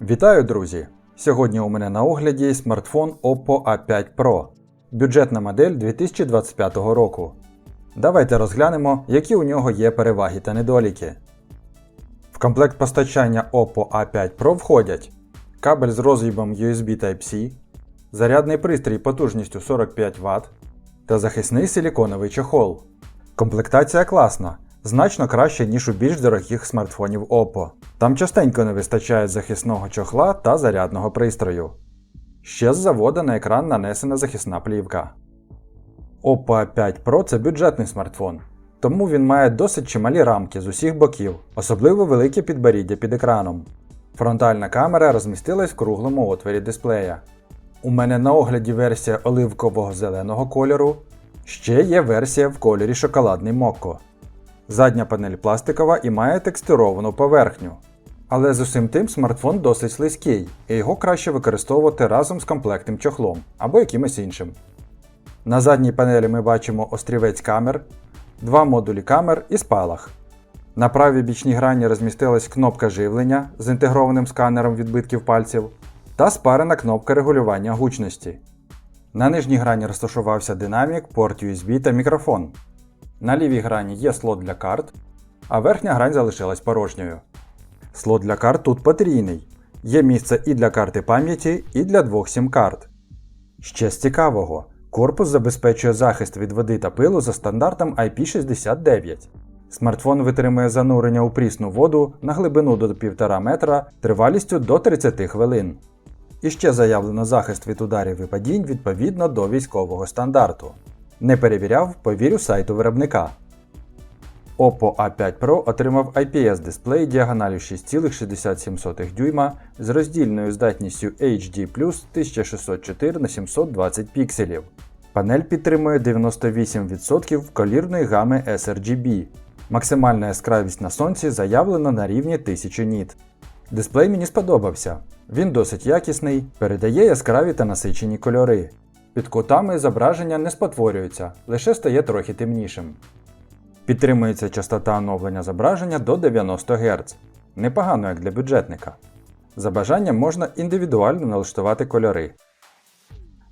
Вітаю, друзі! Сьогодні у мене на огляді смартфон Oppo A5 Pro. Бюджетна модель 2025 року. Давайте розглянемо, які у нього є переваги та недоліки. В комплект постачання Oppo A5 Pro входять кабель з роз'ємом USB Type-C, зарядний пристрій потужністю 45 Вт та захисний силіконовий чохол. Комплектація класна, значно краще, ніж у більш дорогих смартфонів Oppo. Там частенько не вистачає захисного чохла та зарядного пристрою. Ще з завода на екран нанесена захисна плівка. Oppo A5 Pro це бюджетний смартфон, тому він має досить чималі рамки з усіх боків, особливо велике підборіддя під екраном. Фронтальна камера розмістилась в круглому отворі дисплея. У мене на огляді версія оливкового зеленого кольору. Ще є версія в кольорі шоколадний мокко. Задня панель пластикова і має текстуровану поверхню. Але з усім тим смартфон досить слизький, і його краще використовувати разом з комплектним чохлом або якимось іншим. На задній панелі ми бачимо острівець камер, два модулі камер і спалах. На правій бічній грані розмістилась кнопка живлення з інтегрованим сканером відбитків пальців та спарена кнопка регулювання гучності. На нижній грані розташувався динамік, порт USB та мікрофон. На лівій грані є слот для карт, а верхня грань залишилась порожньою. Слот для карт тут потрійний. Є місце і для карти пам'яті, і для двох сім-карт. Ще з цікавого, корпус забезпечує захист від води та пилу за стандартом IP69. Смартфон витримує занурення у прісну воду на глибину до 1,5 метра тривалістю до 30 хвилин. І ще заявлено захист від ударів і падінь відповідно до військового стандарту. Не перевіряв, повірю сайту виробника. Oppo A5 Pro отримав IPS дисплей діагоналю 6,67 дюйма з роздільною здатністю HD 1604 на 720 пікселів. Панель підтримує 98% колірної гами sRGB. Максимальна яскравість на сонці заявлена на рівні 1000 ніт. Дисплей мені сподобався. Він досить якісний, передає яскраві та насичені кольори. Під кутами зображення не спотворюється, лише стає трохи темнішим. Підтримується частота оновлення зображення до 90 Гц. Непогано як для бюджетника. За бажанням можна індивідуально налаштувати кольори.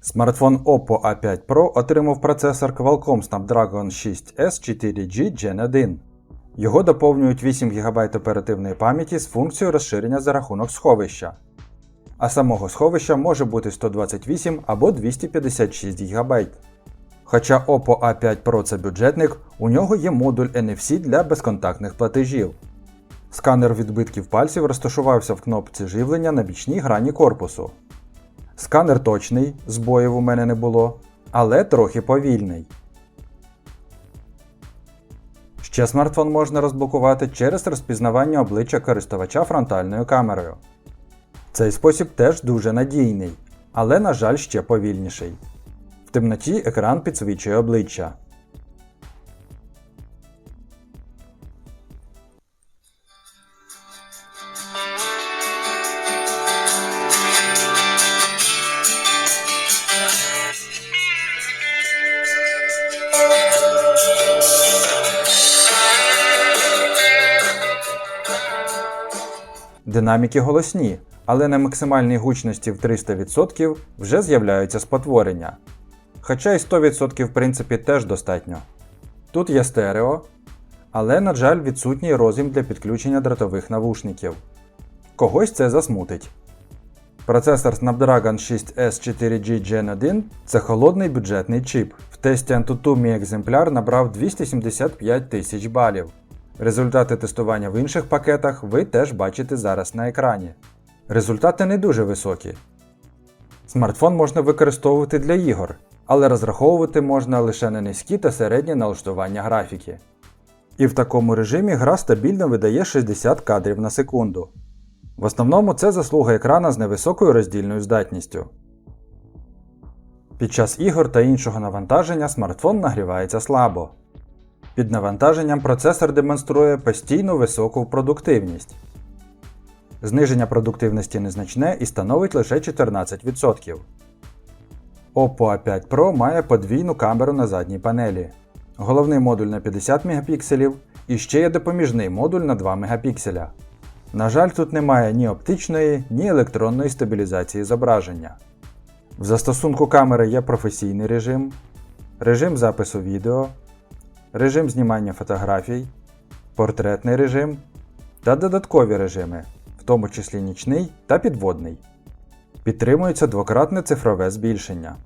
Смартфон Oppo A5 Pro отримав процесор Qualcomm Snapdragon 6S 4G Gen 1. Його доповнюють 8 ГБ оперативної пам'яті з функцією розширення за рахунок сховища. А самого сховища може бути 128 або 256 ГБ. Хоча Oppo A5 Pro це бюджетник, у нього є модуль NFC для безконтактних платежів. Сканер відбитків пальців розташувався в кнопці живлення на бічній грані корпусу. Сканер точний, збоїв у мене не було, але трохи повільний. Ще смартфон можна розблокувати через розпізнавання обличчя користувача фронтальною камерою. Цей спосіб теж дуже надійний, але, на жаль, ще повільніший. В темноті екран підсвічує обличчя. Динаміки голосні, але на максимальній гучності в 300% вже з'являються спотворення. Хоча й 100% в принципі теж достатньо. Тут є стерео, але, на жаль, відсутній роз'єм для підключення дротових навушників. Когось це засмутить. Процесор Snapdragon 6S 4G Gen 1 це холодний бюджетний чіп. В тесті Antutu мій екземпляр набрав 275 тисяч балів. Результати тестування в інших пакетах ви теж бачите зараз на екрані. Результати не дуже високі. Смартфон можна використовувати для ігор, але розраховувати можна лише на низькі та середні налаштування графіки. І в такому режимі гра стабільно видає 60 кадрів на секунду. В основному це заслуга екрана з невисокою роздільною здатністю. Під час ігор та іншого навантаження смартфон нагрівається слабо. Під навантаженням процесор демонструє постійну високу продуктивність. Зниження продуктивності незначне і становить лише 14%. Oppo A5 Pro має подвійну камеру на задній панелі. Головний модуль на 50 Мп і ще є допоміжний модуль на 2 Мп. На жаль, тут немає ні оптичної, ні електронної стабілізації зображення. В застосунку камери є професійний режим, режим запису відео, режим знімання фотографій, портретний режим та додаткові режими, в тому числі нічний та підводний. Підтримується двократне цифрове збільшення.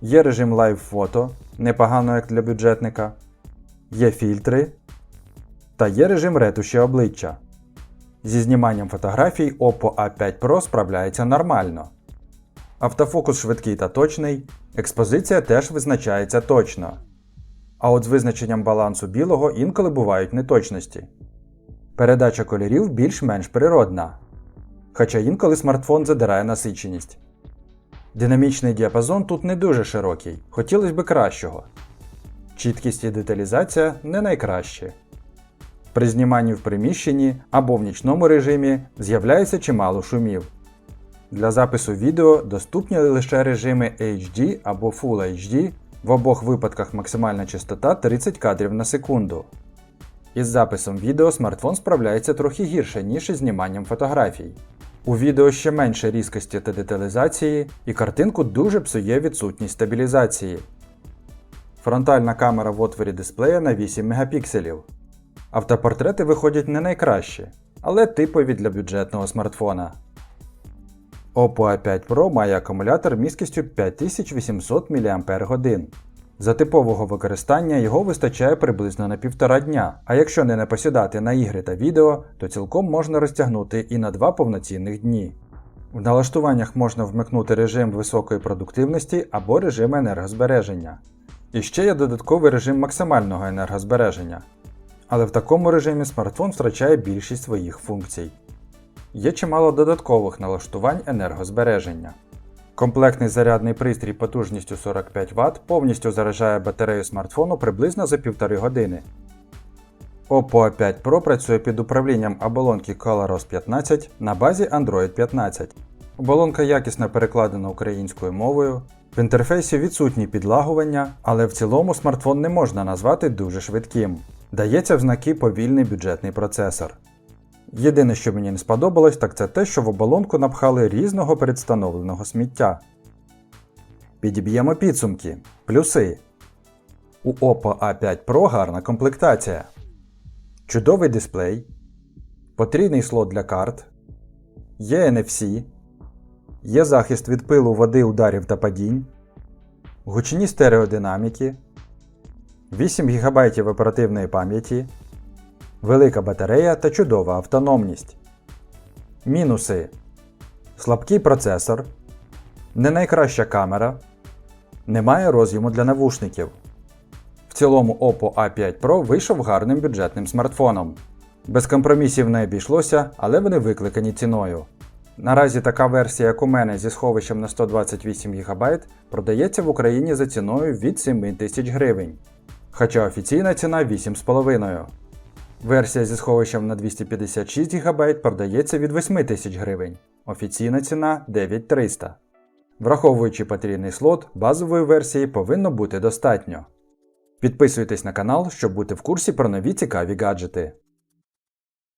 Є режим Live фото, непогано як для бюджетника, є фільтри та є режим ретуші обличчя. Зі зніманням фотографій Oppo A5 Pro справляється нормально. Автофокус швидкий та точний, експозиція теж визначається точно. А от з визначенням балансу білого інколи бувають неточності. Передача кольорів більш-менш природна, хоча інколи смартфон задирає насиченість. Динамічний діапазон тут не дуже широкий, хотілося б кращого. Чіткість і деталізація не найкращі. При зніманні в приміщенні або в нічному режимі з'являється чимало шумів. Для запису відео доступні лише режими HD або Full HD, в обох випадках максимальна частота 30 кадрів на секунду. Із записом відео смартфон справляється трохи гірше, ніж із зніманням фотографій. У відео ще менше різкості та деталізації, і картинку дуже псує відсутність стабілізації. Фронтальна камера в отворі дисплея на 8 мегапікселів. Автопортрети виходять не найкращі, але типові для бюджетного смартфона. Oppo A5 Pro має акумулятор міськістю 5800 мАч. За типового використання його вистачає приблизно на півтора дня, а якщо не напосідати на ігри та відео, то цілком можна розтягнути і на два повноцінних дні. В налаштуваннях можна вмикнути режим високої продуктивності або режим енергозбереження. І ще є додатковий режим максимального енергозбереження. Але в такому режимі смартфон втрачає більшість своїх функцій. Є чимало додаткових налаштувань енергозбереження. Комплектний зарядний пристрій потужністю 45 Вт повністю заряджає батарею смартфону приблизно за 1,5 години. Oppo A5 Pro працює під управлінням оболонки ColorOS 15 на базі Android 15. Оболонка якісно перекладена українською мовою. В інтерфейсі відсутні підлагування, але в цілому смартфон не можна назвати дуже швидким. Дається в знаки повільний бюджетний процесор. Єдине, що мені не сподобалось, так це те, що в оболонку напхали різного предстановленого сміття. Підіб'ємо підсумки. Плюси. У Oppo A5 Pro гарна комплектація. Чудовий дисплей. Потрійний слот для карт. Є NFC. Є захист від пилу води, ударів та падінь. Гучні стереодинаміки. 8 ГБ оперативної пам'яті. Велика батарея та чудова автономність. Мінуси. Слабкий процесор. Не найкраща камера. Немає роз'єму для навушників. В цілому Oppo A5 Pro вийшов гарним бюджетним смартфоном. Без компромісів не обійшлося, але вони викликані ціною. Наразі така версія, як у мене зі сховищем на 128 ГБ, продається в Україні за ціною від 7 тисяч гривень. Хоча офіційна ціна 8,5. Версія зі сховищем на 256 ГБ продається від 8 тисяч гривень. Офіційна ціна 9300. Враховуючи потрійний слот, базової версії повинно бути достатньо. Підписуйтесь на канал, щоб бути в курсі про нові цікаві гаджети.